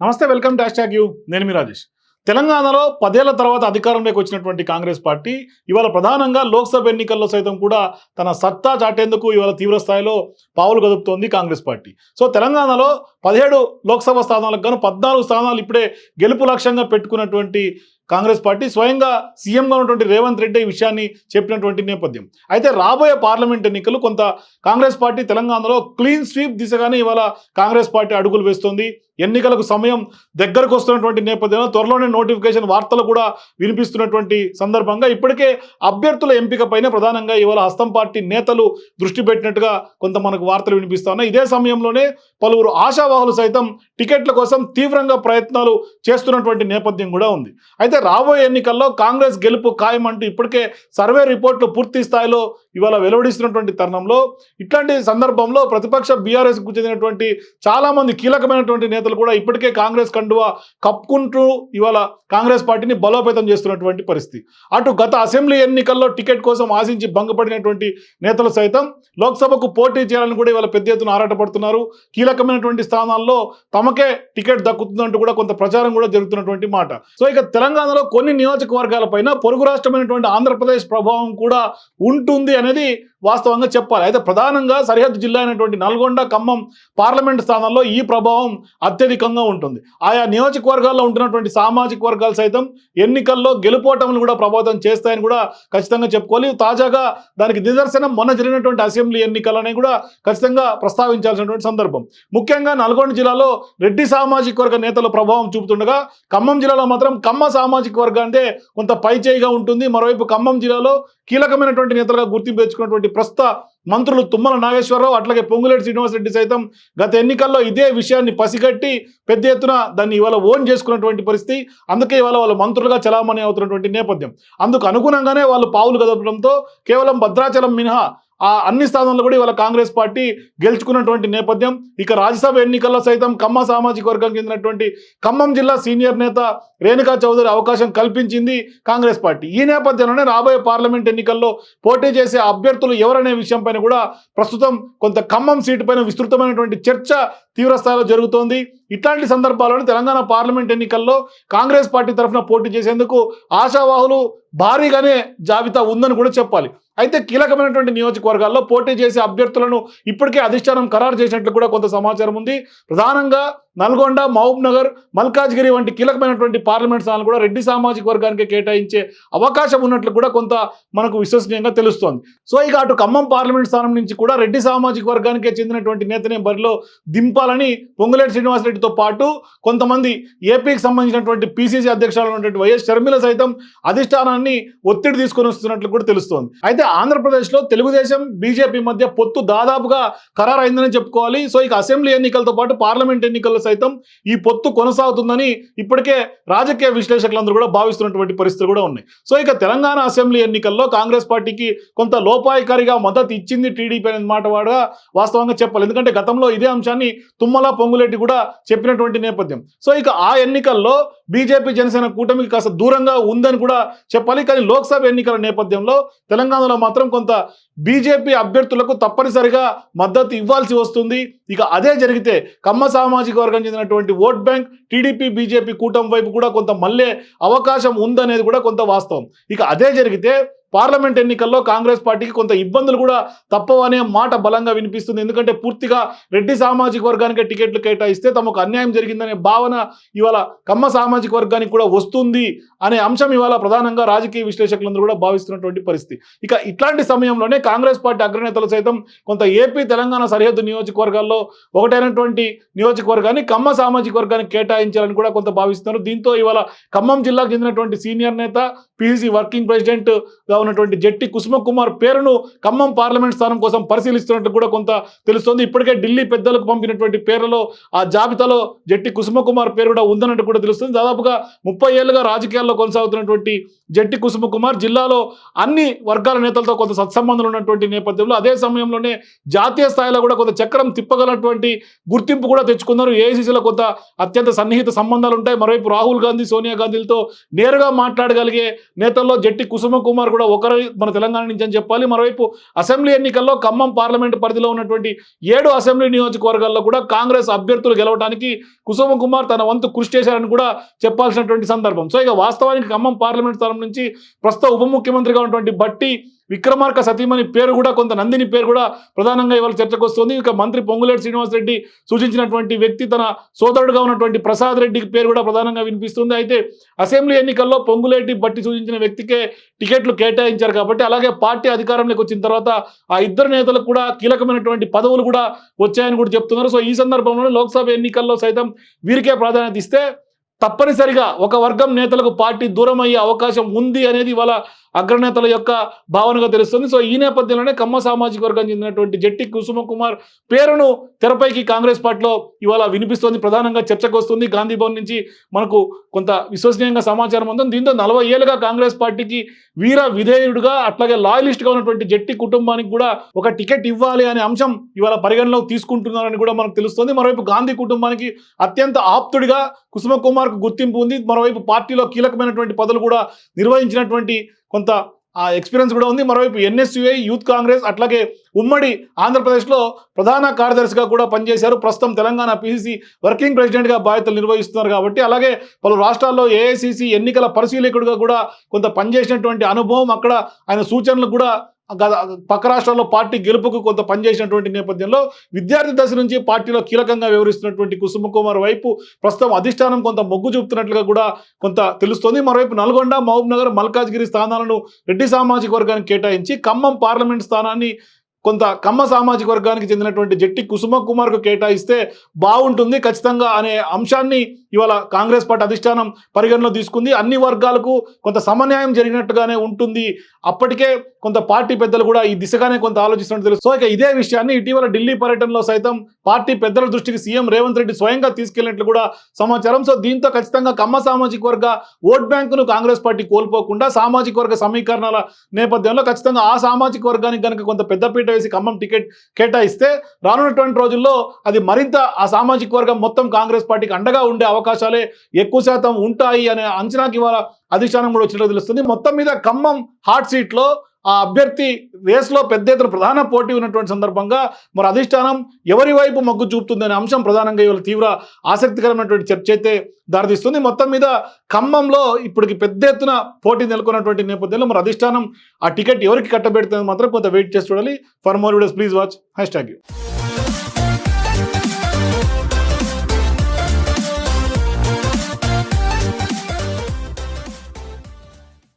నమస్తే welcome dash tag you. నేను మీ రాజేష్. తెలంగాణలో పదేళ్ళ తర్వాత అధికారంలోకి వచ్చినటువంటి కాంగ్రెస్ పార్టీ ఇవాళ ప్రధానంగా లోక్సభ ఎన్నికల్లో సైతం కూడా తన సత్తా చాటేందుకు ఇవాళ తీవ్ర స్థాయిలో పావులు కదుపుతోంది కాంగ్రెస్ పార్టీ. సో తెలంగాణలో పదిహేడు లోక్సభ స్థానాలకు గాను పద్నాలుగు స్థానాలు ఇప్పుడే గెలుపు లక్ష్యంగా పెట్టుకున్నటువంటి కాంగ్రెస్ పార్టీ స్వయంగా సీఎంగా ఉన్నటువంటి రేవంత్ రెడ్డి ఈ విషయాన్ని చెప్పినటువంటి నేపథ్యం. అయితే రాబోయే పార్లమెంట్ ఎన్నికలు కొంత కాంగ్రెస్ పార్టీ తెలంగాణలో క్లీన్ స్వీప్ దిశగానే ఇవాళ కాంగ్రెస్ పార్టీ అడుగులు వేస్తోంది. ఎన్నికలకు సమయం దగ్గరకు వస్తున్నటువంటి నేపథ్యంలో త్వరలోనే నోటిఫికేషన్ వార్తలు కూడా వినిపిస్తున్నటువంటి సందర్భంగా ఇప్పటికే అభ్యర్థుల ఎంపికపైనే ప్రధానంగా ఇవాళ హస్తం పార్టీ నేతలు దృష్టి పెట్టినట్టుగా కొంత మనకు వార్తలు వినిపిస్తా ఉన్నాయి. ఇదే సమయంలోనే పలువురు ఆశావాహులు సైతం టికెట్ల కోసం తీవ్రంగా ప్రయత్నాలు చేస్తున్నటువంటి నేపథ్యం కూడా ఉంది. అయితే రాబోయే ఎన్నికల్లో కాంగ్రెస్ గెలుపు ఖాయమంటూ ఇప్పటికే సర్వే రిపోర్ట్లు పూర్తి స్థాయిలో ఇవాళ వెలువడిస్తున్నటువంటి తరుణంలో ఇట్లాంటి సందర్భంలో ప్రతిపక్ష బీఆర్ఎస్కు చెందినటువంటి చాలా మంది కీలకమైనటువంటి నేతలు కూడా ఇప్పటికే కాంగ్రెస్ కండువా కప్పుకుంటూ ఇవాళ కాంగ్రెస్ పార్టీని బలోపేతం చేస్తున్నటువంటి పరిస్థితి. అటు గత అసెంబ్లీ ఎన్నికల్లో టికెట్ కోసం ఆశించి భంగపడినటువంటి నేతలు సైతం లోక్సభకు పోటీ చేయాలని కూడా ఇవాళ పెద్ద ఎత్తున ఆరాటపడుతున్నారు. కీలకమైనటువంటి స్థానాల్లో తమకే టికెట్ దక్కుతుందంటూ కూడా కొంత ప్రచారం కూడా జరుగుతున్నటువంటి మాట. సో ఇక తెలంగాణలో కొన్ని నియోజకవర్గాల పైన పొరుగు రాష్ట్రమైనటువంటి ఆంధ్రప్రదేశ్ ప్రభావం కూడా ఉంటుంది అనేది వాస్తవంగా చెప్పాలి. అయితే ప్రధానంగా సరిహద్దు జిల్లా అయినటువంటి నల్గొండ ఖమ్మం పార్లమెంట్ స్థానాల్లో ఈ ప్రభావం అత్యధికంగా ఉంటుంది. ఆయా నియోజకవర్గాల్లో ఉంటున్నటువంటి సామాజిక వర్గాలు సైతం ఎన్నికల్లో గెలుపోటములు కూడా ప్రభావితం చేస్తాయని కూడా ఖచ్చితంగా చెప్పుకోవాలి. తాజాగా దానికి నిదర్శనం మొన్న జరిగినటువంటి అసెంబ్లీ ఎన్నికలని కూడా ఖచ్చితంగా ప్రస్తావించాల్సినటువంటి సందర్భం. ముఖ్యంగా నల్గొండ జిల్లాలో రెడ్డి సామాజిక వర్గ నేతల ప్రభావం చూపుతుండగా ఖమ్మం జిల్లాలో మాత్రం కమ్మ సామాజిక వర్గం అంటే కొంత పైచేయిగా ఉంటుంది. మరోవైపు ఖమ్మం జిల్లాలో కీలకమైనటువంటి నేతలుగా గుర్తింపు తెచ్చుకున్నటువంటి ప్రస్తుత మంత్రులు తుమ్మల నాగేశ్వరరావు అట్లాగే పొంగులేటి శ్రీనివాసరెడ్డి సైతం గత ఎన్నికల్లో ఇదే విషయాన్ని పసిగట్టి పెద్ద ఎత్తున దాన్ని ఇవాళ ఓన్ చేసుకున్నటువంటి పరిస్థితి. అందుకే ఇవాళ వాళ్ళు మంత్రులుగా చలామణి అవుతున్నటువంటి నేపథ్యం. అందుకు అనుగుణంగానే వాళ్ళు పావులు కదపడంతో కేవలం భద్రాచలం మినహా ఆ అన్ని స్థానాల్లో కూడా ఇవాళ కాంగ్రెస్ పార్టీ గెలుచుకున్నటువంటి నేపథ్యం. ఇక రాజ్యసభ ఎన్నికల్లో సైతం కమ్మ సామాజిక వర్గానికి చెందినటువంటి ఖమ్మం జిల్లా సీనియర్ నేత రేణుకా చౌదరి అవకాశం కల్పించింది కాంగ్రెస్ పార్టీ. ఈ నేపథ్యంలోనే రాబోయే పార్లమెంట్ ఎన్నికల్లో పోటీ చేసే అభ్యర్థులు ఎవరనే విషయంపైన కూడా ప్రస్తుతం కొంత ఖమ్మం సీటు పైన విస్తృతమైనటువంటి చర్చ తీవ్రస్థాయిలో జరుగుతోంది. ఇట్లాంటి సందర్భాల్లోనే తెలంగాణ పార్లమెంట్ ఎన్నికల్లో కాంగ్రెస్ పార్టీ తరఫున పోటీ చేసేందుకు ఆశావాహులు భారీగానే జాబితా ఉందని కూడా చెప్పాలి. అయితే కీలకమైనటువంటి నియోజకవర్గాల్లో పోటీ చేసే అభ్యర్థులను ఇప్పటికే అధిష్టానం ఖరారు చేసినట్లు కూడా కొంత సమాచారం ఉంది. ప్రధానంగా నల్గొండ మహబూబ్ నగర్ మల్కాజ్గిరి వంటి కీలకమైనటువంటి పార్లమెంట్ స్థానాలు కూడా రెడ్డి సామాజిక వర్గానికి కేటాయించే అవకాశం ఉన్నట్లు కూడా కొంత మనకు విశ్వసనీయంగా తెలుస్తోంది. సో ఇక అటు ఖమ్మం పార్లమెంట్ స్థానం నుంచి కూడా రెడ్డి సామాజిక వర్గానికే చెందినటువంటి నేతనే బరిలో దింపాలని పొంగులేటి శ్రీనివాసరెడ్డితో పాటు కొంతమంది ఏపీకి సంబంధించినటువంటి పిసిసి అధ్యక్షులు ఉన్నటువంటి వైఎస్ షర్మిల సైతం అధిష్టానాన్ని ఒత్తిడి తీసుకొని వస్తున్నట్లు కూడా తెలుస్తోంది. అయితే ఆంధ్రప్రదేశ్లో తెలుగుదేశం బీజేపీ మధ్య పొత్తు దాదాపుగా ఖరారైందని చెప్పుకోవాలి. సో ఇక అసెంబ్లీ ఎన్నికలతో పాటు పార్లమెంట్ ఎన్నికల్లో సైతం ఈ పొత్తు కొనసాగుతుందని ఇప్పటికే రాజకీయ విశ్లేషకులందరూ కూడా భావిస్తున్నటువంటి పరిస్థితులు కూడా ఉన్నాయి. సో ఇక తెలంగాణ అసెంబ్లీ ఎన్నికల్లో కాంగ్రెస్ పార్టీకి కొంత లోపాయికారిగా మద్దతు ఇచ్చింది టీడీపీ అనే మాట వాడగా వాస్తవంగా చెప్పాలి. ఎందుకంటే గతంలో ఇదే అంశాన్ని తుమ్మల పొంగులేటి కూడా చెప్పినటువంటి నేపథ్యం. సో ఇక ఆ ఎన్నికల్లో బీజేపీ జనసేన కూటమికి కాస్త దూరంగా ఉందని కూడా చెప్పాలి. కానీ లోక్సభ ఎన్నికల నేపథ్యంలో తెలంగాణలో మాత్రం కొంత బీజేపీ అభ్యర్థులకు తప్పనిసరిగా మద్దతు ఇవ్వాల్సి వస్తుంది. ఇక అదే జరిగితే కమ్మ సామాజిక వర్గం చెందినటువంటి ఓట్ బ్యాంక్ టీడీపీ బీజేపీ కూటమి వైపు కూడా కొంత మళ్ళే అవకాశం ఉందనేది కూడా కొంత వాస్తవం. ఇక అదే జరిగితే పార్లమెంట్ ఎన్నికల్లో కాంగ్రెస్ పార్టీకి కొంత ఇబ్బందులు కూడా తప్పవనే మాట బలంగా వినిపిస్తుంది. ఎందుకంటే పూర్తిగా రెడ్డి సామాజిక వర్గానికి టికెట్లు కేటాయిస్తే తమకు అన్యాయం జరిగిందనే భావన ఇవాళ కమ్మ సామాజిక వర్గానికి కూడా వస్తుంది అనే అంశం ఇవాళ ప్రధానంగా రాజకీయ విశ్లేషకులందరూ కూడా భావిస్తున్నటువంటి పరిస్థితి. ఇక ఇట్లాంటి సమయంలోనే కాంగ్రెస్ పార్టీ అగ్రనేతలు సైతం కొంత ఏపీ తెలంగాణ సరిహద్దు నియోజకవర్గాల్లో ఒకటైనటువంటి నియోజకవర్గాన్ని కమ్మ సామాజిక వర్గానికి కేటాయించాలని కూడా కొంత భావిస్తున్నారు. దీంతో ఇవాళ ఖమ్మం జిల్లాకు చెందినటువంటి సీనియర్ నేత పిసిసి వర్కింగ్ ప్రెసిడెంట్ ఉన్నటువంటి జట్టి కుసుమ కుమార్ పేరును ఖమ్మం పార్లమెంట్ స్థానం కోసం పరిశీలిస్తున్నట్టు కూడా కొంత తెలుస్తోంది. ఇప్పటికే ఢిల్లీ పెద్దలకు పంపినటువంటి పేర్లలో ఆ జాబితాలో జట్టి కుసుమ కుమార్ పేరు కూడా ఉందన్నట్టు కూడా తెలుస్తుంది. దాదాపుగా ముప్పై ఏళ్ళుగా రాజకీయాల్లో కొనసాగుతున్నటువంటి జట్టి కుసుమ కుమార్ జిల్లాలో అన్ని వర్గాల నేతలతో కొంత సత్సంబంధాలు ఉన్నటువంటి నేపథ్యంలో అదే సమయంలోనే జాతీయ స్థాయిలో కూడా కొంత చక్రం తిప్పగలటువంటి గుర్తింపు కూడా తెచ్చుకున్నారు. ఏఐసీసీలో కొంత అత్యంత సన్నిహిత సంబంధాలు ఉంటాయి. మరోవైపు రాహుల్ గాంధీ సోనియా గాంధీలతో నేరుగా మాట్లాడగలిగే నేతల్లో జట్టి కుసుమ కుమార్ కూడా ఒకరు మన తెలంగాణ నుంచి అని చెప్పాలి. మరోవైపు అసెంబ్లీ ఎన్నికల్లో ఖమ్మం పార్లమెంట్ పరిధిలో ఉన్నటువంటి ఏడు అసెంబ్లీ నియోజకవర్గాల్లో కూడా కాంగ్రెస్ అభ్యర్థులు గెలవడానికి కుసుమ కుమార్ తన వంతు కృషి చేశారని కూడా చెప్పాల్సినటువంటి సందర్భం. సో ఇక వాస్తవానికి ఖమ్మం పార్లమెంట్ స్థలం నుంచి ప్రస్తుత ఉప ముఖ్యమంత్రిగా ఉన్నటువంటి బట్టి విక్రమార్క సతీమణి పేరు కూడా కొంత నందిని పేరు కూడా ప్రధానంగా ఇవాళ చర్చకు వస్తుంది. ఇక మంత్రి పొంగులేటి శ్రీనివాసరెడ్డి సూచించినటువంటి వ్యక్తి తన సోదరుడుగా ఉన్నటువంటి ప్రసాద్ రెడ్డికి పేరు కూడా ప్రధానంగా వినిపిస్తుంది. అయితే అసెంబ్లీ ఎన్నికల్లో పొంగులేటి బట్టి సూచించిన వ్యక్తికే టికెట్లు కేటాయించారు కాబట్టి అలాగే పార్టీ అధికారంలోకి వచ్చిన తర్వాత ఆ ఇద్దరు నేతలకు కూడా కీలకమైనటువంటి పదవులు కూడా వచ్చాయని కూడా చెప్తున్నారు. సో ఈ సందర్భంలో లోక్సభ ఎన్నికల్లో సైతం వీరికే ప్రాధాన్యత ఇస్తే తప్పనిసరిగా ఒక వర్గం నేతలకు పార్టీ దూరం అయ్యే అవకాశం ఉంది అనేది ఇవాళ అగ్రనేతల యొక్క భావనగా తెలుస్తుంది. సో ఈ నేపథ్యంలోనే కమ్మ సామాజిక వర్గం చెందినటువంటి జట్టి కుసుమ కుమార్ పేరును తెరపైకి కాంగ్రెస్ పార్టీలో ఇవాళ వినిపిస్తోంది. ప్రధానంగా చర్చకు వస్తుంది. గాంధీ భవన్ నుంచి మనకు కొంత విశ్వసనీయంగా సమాచారం ఉందని దీంతో నలభై ఏళ్ళుగా కాంగ్రెస్ పార్టీకి వీర విధేయుడుగా అట్లాగే లాయలిస్ట్గా ఉన్నటువంటి జట్టి కుటుంబానికి కూడా ఒక టికెట్ ఇవ్వాలి అనే అంశం ఇవాళ పరిగణలోకి తీసుకుంటున్నారని కూడా మనకు తెలుస్తుంది. మరోవైపు గాంధీ కుటుంబానికి అత్యంత ఆప్తుడిగా కుసుమ కుమార్కు గుర్తింపు ఉంది. మరోవైపు పార్టీలో కీలకమైనటువంటి పదవులు కూడా నిర్వహించినటువంటి కొంత ఆ ఎక్స్పీరియన్స్ కూడా ఉంది. మరోవైపు ఎన్ఎస్యుఐ యూత్ కాంగ్రెస్ అట్లాగే ఉమ్మడి ఆంధ్రప్రదేశ్లో ప్రధాన కార్యదర్శిగా కూడా పనిచేశారు. ప్రస్తుతం తెలంగాణ పిసిసి వర్కింగ్ ప్రెసిడెంట్గా బాధ్యతలు నిర్వహిస్తున్నారు కాబట్టి అలాగే పలు రాష్ట్రాల్లో ఏఐసిసి ఎన్నికల పరిశీలకుడిగా కూడా కొంత పనిచేసినటువంటి అనుభవం అక్కడ ఆయన సూచనలు కూడా గత పక్క రాష్ట్రాల్లో పార్టీ గెలుపుకు కొంత పనిచేసినటువంటి నేపథ్యంలో విద్యార్థి దశ నుంచి పార్టీలో కీలకంగా వ్యవహరిస్తున్నటువంటి కుసుమ కుమార్ వైపు ప్రస్తుతం అధిష్టానం కొంత మొగ్గు చూపుతున్నట్లుగా కూడా కొంత తెలుస్తోంది. మరోవైపు నల్గొండ మహబూబ్ నగర్ మల్కాజ్గిరి స్థానాలను రెడ్డి సామాజిక వర్గానికి కేటాయించి ఖమ్మం పార్లమెంట్ స్థానాన్ని కొంత కమ్మ సామాజిక వర్గానికి చెందినటువంటి జట్టి కుసుమ కుమార్కు కేటాయిస్తే బాగుంటుంది ఖచ్చితంగా అనే అంశాన్ని ఇవాళ కాంగ్రెస్ పార్టీ అధిష్టానం పరిగణలో తీసుకుంది. అన్ని వర్గాలకు కొంత సమన్యాయం జరిగినట్టుగానే ఉంటుంది. అప్పటికే కొంత పార్టీ పెద్దలు కూడా ఈ దిశగానే కొంత ఆలోచిస్తున్నట్టు తెలుసు. సో ఇక ఇదే విషయాన్ని ఇటీవల ఢిల్లీ పర్యటనలో సైతం పార్టీ పెద్దల దృష్టికి సీఎం రేవంత్ రెడ్డి స్వయంగా తీసుకెళ్ళినట్లు కూడా సమాచారం. సో దీంతో ఖచ్చితంగా కమ్మ సామాజిక వర్గ ఓట్ బ్యాంకును కాంగ్రెస్ పార్టీ కోల్పోకుండా సామాజిక వర్గ సమీకరణాల నేపథ్యంలో ఖచ్చితంగా ఆ సామాజిక వర్గానికి కనుక కొంత పెద్దపీట వేసి ఖమ్మం టికెట్ కేటాయిస్తే రానున్నటువంటి రోజుల్లో అది మరింత ఆ సామాజిక వర్గం మొత్తం కాంగ్రెస్ పార్టీకి అండగా ఉండే అవకాశాలే ఎక్కువ శాతం ఉంటాయి అనే అంచనాకి ఇవాళ అధిష్టానం కూడా వచ్చినట్లు తెలుస్తుంది. మొత్తం మీద ఖమ్మం హాట్ సీట్లో ఆ అభ్యర్థి రేస్లో పెద్ద ఎత్తున ప్రధాన పోటీ ఉన్నటువంటి సందర్భంగా మరి అధిష్టానం ఎవరి వైపు మొగ్గు చూపుతుందనే అంశం ప్రధానంగా ఇవాళ తీవ్ర ఆసక్తికరమైనటువంటి చర్చ అయితే దారితీస్తుంది. మొత్తం మీద ఖమ్మంలో ఇప్పటికి పెద్ద ఎత్తున పోటీ నెలకొన్నటువంటి నేపథ్యంలో మరి అధిష్టానం ఆ టికెట్ ఎవరికి కట్టబెడుతుంది మాత్రం కొంత వెయిట్ చేసి చూడాలి. For more videos please watch hashtag you